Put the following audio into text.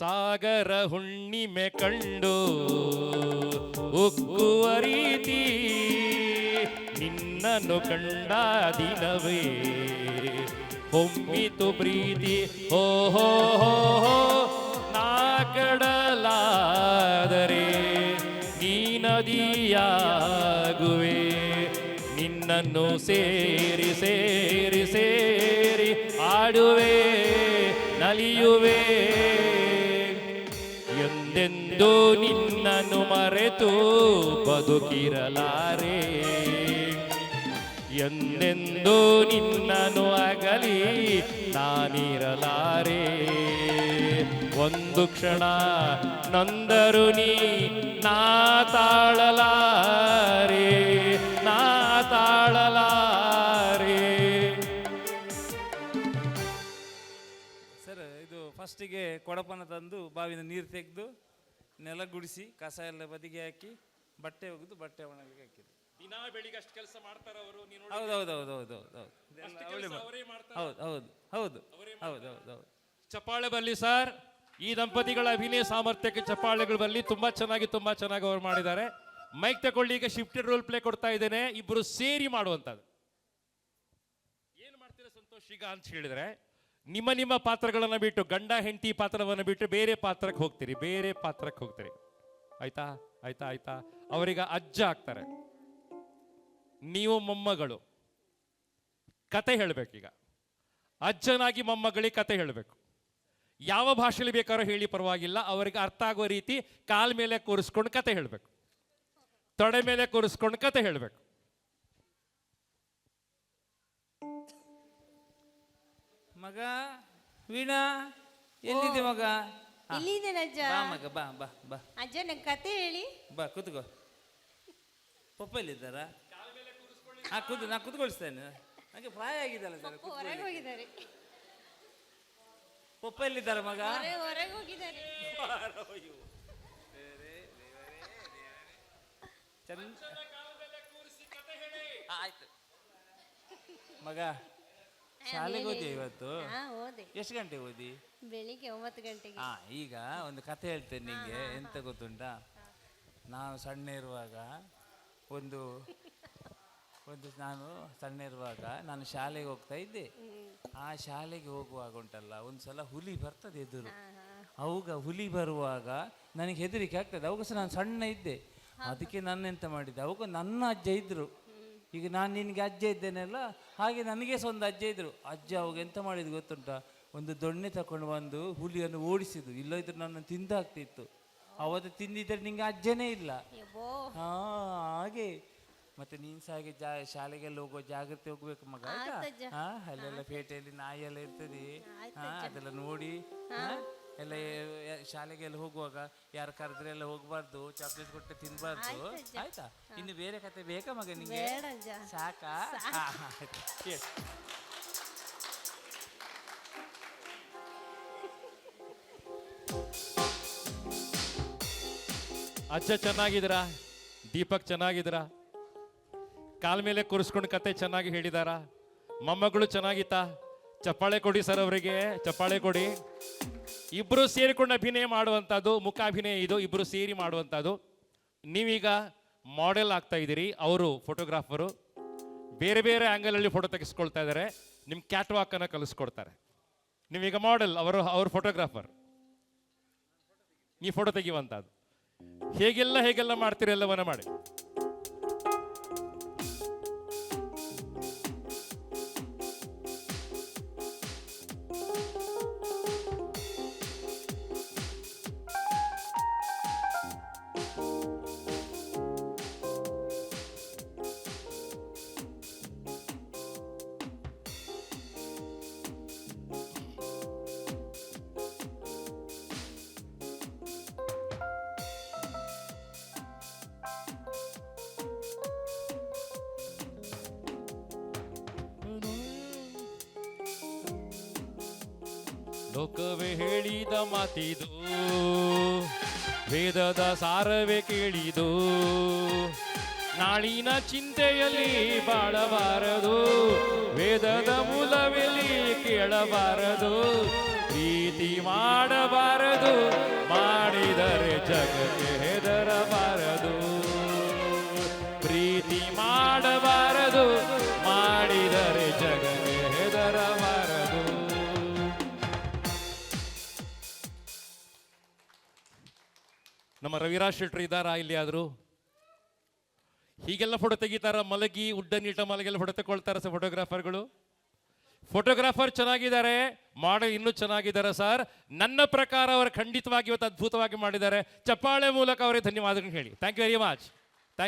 ಸಾಗರ ಹುಣ್ಣಿಮೆ ಕಂಡು ಉಕ್ಕುವ ರೀತಿ ನಿನ್ನನ್ನು ಕಂಡ ದಿನವೇ. ಹೊಮ್ಮಿತು ಪ್ರೀತಿ, ಹೋ ಹೋ ನಾ ಕಡಲಾದರೆ ನೀ ನದಿಯಾಗುವೆ. ನಿನ್ನನ್ನು ಸೇರಿ ಸೇರಿ ಸೇರಿ ಆಡುವೆ, ನಲಿಯುವೆ. ಎಂದೆಂದೂ ನಿನ್ನನ್ನು ಮರೆತು ಬದುಕಿರಲಾರೆ. ಎಂದೆಂದೂ ನಿನ್ನನು ಅಗಲಿ ನಾನಿರಲಾರೆ. ಒಂದು ಕ್ಷಣ ನಂದರು ನೀ ನಾ ತಾಳಲಾರೆ ನಾ ತಾಳಲಾರೆ. ಸರ್, ಇದು ಫಸ್ಟಿಗೆ ಕೊಡಪನ ತಂದು ಬಾವಿನ ನೀರು ತೆಗೆದು ನೆಲ ಗುಡಿಸಿ ಕಸ ಎಲ್ಲ ಬದಿಗೆ ಹಾಕಿ ಬಟ್ಟೆ ಒಗೆದು ಬಟ್ಟೆ ಒಣಗಲಿಕ್ಕೆ ಹಾಕಿದ್ರು. ದಿನಾ ಬೆಳಿಗ್ಗೆ ಅಷ್ಟು ಕೆಲಸ ಮಾಡ್ತಾರ ಅವರು ನೀನು ಹೌದು ಹೌದು ಹೌದು ಹೌದು ಹೌದು ಹೌದು. ಇದೆಲ್ಲ ಅವಳೇ ಅವರೇ ಮಾಡ್ತಾರೆ. ಹೌದು ಹೌದು ಹೌದು ಹೌದು ಹೌದು ಹೌದು. ಚಪ್ಪಾಳೆ ಬರಲಿ ಸರ್. ಈ ದಂಪತಿಗಳ ಅಭಿನಯ ಸಾಮರ್ಥ್ಯಕ್ಕೆ ಚಪ್ಪಾಳೆಗಳು ಬರಲಿ ತುಂಬಾ ಚೆನ್ನಾಗಿ ತುಂಬಾ ಚೆನ್ನಾಗಿ ಅವ್ರು ಮಾಡಿದ್ದಾರೆ. ಮೈಕ್ ತಗೊಳ್ಳಿ ಈಗ ಶಿಫ್ಟೆಡ್ ರೋಲ್ ಪ್ಲೇ ಕೊಡ್ತಾ ಇದ್ದೇನೆ. ಇಬ್ರು ಸೇರಿ ಮಾಡುವಂಥದ್ದು. ಏನು ಮಾಡ್ತೀರಾ ಸಂತೋಷ್ ಈಗ ಅಂತ ಹೇಳಿದ್ರೆ ನಿಮ್ಮ ನಿಮ್ಮ ಪಾತ್ರಗಳನ್ನ ಬಿಟ್ಟು ಗಂಡ, ಹೆಂಡತಿ ಪಾತ್ರವನ್ನು ಬಿಟ್ಟು ಬೇರೆ ಪಾತ್ರಕ್ಕೆ ಹೋಗ್ತೀರಿ, ಬೇರೆ ಪಾತ್ರಕ್ಕೆ ಹೋಗ್ತೀರಿ. ಆಯ್ತಾ? ಆಯ್ತಾ? ಆಯ್ತಾ? ಅವರೀಗ ಅಜ್ಜ ಆಗ್ತಾರೆ. ನೀವು ಮೊಮ್ಮಗಳು. ಕತೆ ಹೇಳಬೇಕೀಗ ಅಜ್ಜನಾಗಿ ಮೊಮ್ಮಗಳಿಗೆ ಕತೆ ಹೇಳಬೇಕು. ಯಾವ ಭಾಷೆಯಲ್ಲಿ ಬೇಕಾದ್ರೂ ಹೇಳಿ ಪರವಾಗಿಲ್ಲ, ಅವರಿಗೆ ಅರ್ಥ ಆಗುವ ರೀತಿ ಕಾಲ್ ಮೇಲೆ ಕೂರಿಸ್ಕೊಂಡು ಕತೆ ಹೇಳಬೇಕು. ತೊಡೆ ಮೇಲೆ ಕೂರಿಸ್ಕೊಂಡು ಕತೆ ಹೇಳಬೇಕು. ಮಗ ವೀಣಾ ಎಲ್ಲಿದೆ ಮಗ? ಹಾ, ಇಲ್ಲಿದ್ದೇನೆ ಅಜ್ಜ ಬಾ ಮಗ ಬಾ ಬಾ ಬಾ. ಅಜ್ಜ ನಂಗೆ ಕತೆ ಹೇಳಿ. ಬಾ ಕೂತ್ಕೋ. ಪಪ್ಪ ಎಲ್ಲಿದ್ದಾರಾ ಹಾ ಕೂತು ನಾ ಕೂತ್ಕೊಳಿಸ್ತೇನೆ. ನನಗೆ ಪ್ರಾಯ ಆಗಿದ್ದಲ್ಲ ಸರ್ ಹೊರಗೆ ಹೋಗಿದ್ದಾರೆ. ಪಪ್ಪ ಎಲ್ಲಿದ್ದಾರೆ ಮಗ? ಹೊರಗೆ ಹೊರಗೆ ಹೋಗಿದ್ದಾರೆ. ಚಂದ ಆಯ್ತು. ಮಗ ಶಾಲೆಗೆ ಓದಿ ಇವತ್ತು? ಹಾ ಎಷ್ಟು ಗಂಟೆ ಓದಿ ಬೆಳಿಗ್ಗೆ ಒಂಬತ್ತು ಗಂಟೆಗೆ. ಹಾ ಈಗ ಒಂದು ಕತೆ ಹೇಳ್ತೇನೆ ನಿಂಗೆ. ಎಂತ ಗೊತ್ತುಂಟಾ? ನಾನು ಸಣ್ಣ ಇರುವಾಗ ಒಂದು ಒಂದು ನಾನು ಸಣ್ಣ ಇರುವಾಗ ನಾನು ಶಾಲೆಗೆ ಹೋಗ್ತಾ ಇದ್ದೆ. ಆ ಶಾಲೆಗೆ ಹೋಗುವಾಗ ಉಂಟಲ್ಲ ಒಂದು ಸಲ ಹುಲಿ ಬರ್ತದೆ ಎದುರು. ಅವಾಗ ಹುಲಿ ಬರುವಾಗ ನನಗೆ ಹೆದರಿಕೆ ಆಗ್ತದೆ. ಅವಾಗ ಸಹ ನಾನು ಸಣ್ಣ ಇದ್ದೆ. ಅದಕ್ಕೆ ನನ್ನ ಎಂತ ಮಾಡಿದ್ದೆ? ಅವಾಗ ನನ್ನ ಅಜ್ಜ ಇದ್ರು. ಈಗ ನಾನು ನಿನಗೆ ಅಜ್ಜ ಇದ್ದೇನಲ್ಲ ಹಾಗೆ ನನಗೆ ಸಹ ಒಂದು ಅಜ್ಜ ಇದ್ರು. ಅಜ್ಜ ಅವಾಗ ಎಂತ ಮಾಡಿದ್ದು ಗೊತ್ತುಂಟ? ಒಂದು ದೊಣ್ಣೆ ತಕೊಂಡು ಬಂದು ಹುಲಿಯನ್ನು ಓಡಿಸಿದ್ದು. ಇಲ್ಲದಿದ್ರೆ ನನ್ನ ತಿಂದಾಗ್ತಿತ್ತು ಅವತ್ತು ತಿಂದಿದ್ರೆ ನಿಂಗೆ ಅಜ್ಜನೇ ಇಲ್ಲ. ಹಾ ಹಾಗೆ. ಮತ್ತೆ ನೀನ್ ಸಹ ಹಾಗೆ ಜಾ ಶಾಲೆಗೆಲ್ಲ ಹೋಗುವ ಜಾಗ್ರತೆ ಹೋಗ್ಬೇಕು ಮಗ ಆಯ್ತಾ. ಹಾ ಅಲ್ಲೆಲ್ಲ ಪೇಟೆಯಲ್ಲಿ ನಾಯಿ ಎಲ್ಲ ಇರ್ತದೆ ಹಾ ಅದೆಲ್ಲ ನೋಡಿ. ಹಾ? ಎಲ್ಲ ಶಾಲೆಗೆ ಎಲ್ಲ ಹೋಗುವಾಗ ಯಾರು ಕರೆದ್ರೆ ಎಲ್ಲ ಹೋಗ್ಬಾರ್ದು ಚಾಕ್ಲೇಟ್ ಕೊಟ್ಟು ತಿನ್ಬಾರ್ದು. ಆಯ್ತಾ ಇನ್ನು ಬೇರೆ ಕತೆ ಬೇಕಾ ಮಗ ನಿಂಗೆ? ಬೇಡ ಅಜ್ಜ. ಸಾಕಾ? ಹಾ, ಆಯ್ತು. ಹೇಳು. ಅಜ್ಜ ಚೆನ್ನಾಗಿದ್ದೀರಾ? ದೀಪಕ್ ಚೆನ್ನಾಗಿದ್ರ ಕಾಲ್ ಮೇಲೆ ಕೂರಿಸ್ಕೊಂಡು ಕತೆ ಚೆನ್ನಾಗಿ ಹೇಳಿದಾರ? ಮೊಮ್ಮಗಳು ಚೆನ್ನಾಗಿತ್ತಾ? ಚಪ್ಪಾಳೆ ಕೊಡಿ ಸರ್ ಅವರಿಗೆ, ಚಪ್ಪಾಳೆ ಕೊಡಿ. ಇಬ್ಬರು ಸೇರಿಕೊಂಡು ಅಭಿನಯ ಮಾಡುವಂಥದ್ದು ಮುಖಾಭಿನಯ ಇದು ಇಬ್ಬರು ಸೇರಿ ಮಾಡುವಂಥದ್ದು ನೀವೀಗ ಮಾಡೆಲ್ ಆಗ್ತಾ ಇದ್ದೀರಿ, ಅವರು ಫೋಟೋಗ್ರಾಫರು ಬೇರೆ ಬೇರೆ ಆ್ಯಂಗಲಲ್ಲಿ ಫೋಟೋ ತೆಗೆಸ್ಕೊಳ್ತಾ ಇದ್ದಾರೆ ನಿಮ್ಮ ಕ್ಯಾಟ್ ವಾಕನ್ನು ಕಲಿಸ್ಕೊಡ್ತಾರೆ. ನೀವೀಗ ಮಾಡೆಲ್ ಅವರು, ಅವ್ರ ಫೋಟೋಗ್ರಾಫರ್ ನೀವು ಫೋಟೋ ತೆಗೆಯುವಂಥದ್ದು ಹೇಗೆಲ್ಲ ಹೇಗೆಲ್ಲ ಮಾಡ್ತೀರಿ ಎಲ್ಲವನ್ನ ಮಾಡಿ. Música ಲೋಕವೇ ಹೇಳಿದ ಮಾತಿದು, ವೇದದ ಸಾರವೇ ಕೇಳಿದು, ನಾಳಿನ ಚಿಂತೆಯಲ್ಲಿ ಬಾಳಬಾರದು, ವೇದದ ಮೂಲವೆಲ್ಲಿ ಕೇಳಬಾರದು, ಪ್ರೀತಿ ಮಾಡಬಾರದು, ಮಾಡಿದರೆ ಜಗತ್ತೇ ನಮ್ಮ ರವಿರಾಜ್ ಶೆಟ್ರು ಇದ್ದಾರಾ ಇಲ್ಲಿ ಆದರೂ ಹೀಗೆಲ್ಲ ಫೋಟೋ ತೆಗಿತಾರ, ಮಲಗಿ ಉಡ್ಡ ನೀಟ ಮಲಗೆಲ್ಲ ಫೋಟೋ ತಗೊಳ್ತಾರ ಸರ್ ಫೋಟೋಗ್ರಾಫರ್ಗಳು ಫೋಟೋಗ್ರಾಫರ್ ಚೆನ್ನಾಗಿದ್ದಾರೆ ಮಾಡಲ್ ಇನ್ನೂ ಚೆನ್ನಾಗಿದ್ದಾರೆ ಸರ್ ನನ್ನ ಪ್ರಕಾರ ಅವರು ಖಂಡಿತವಾಗಿ ಇವತ್ತು ಅದ್ಭುತವಾಗಿ ಮಾಡಿದ್ದಾರೆ. ಚಪ್ಪಾಳೆ ಮೂಲಕ ಅವರಿಗೆ ಧನ್ಯವಾದಗಳು ಹೇಳಿ. Thank you very much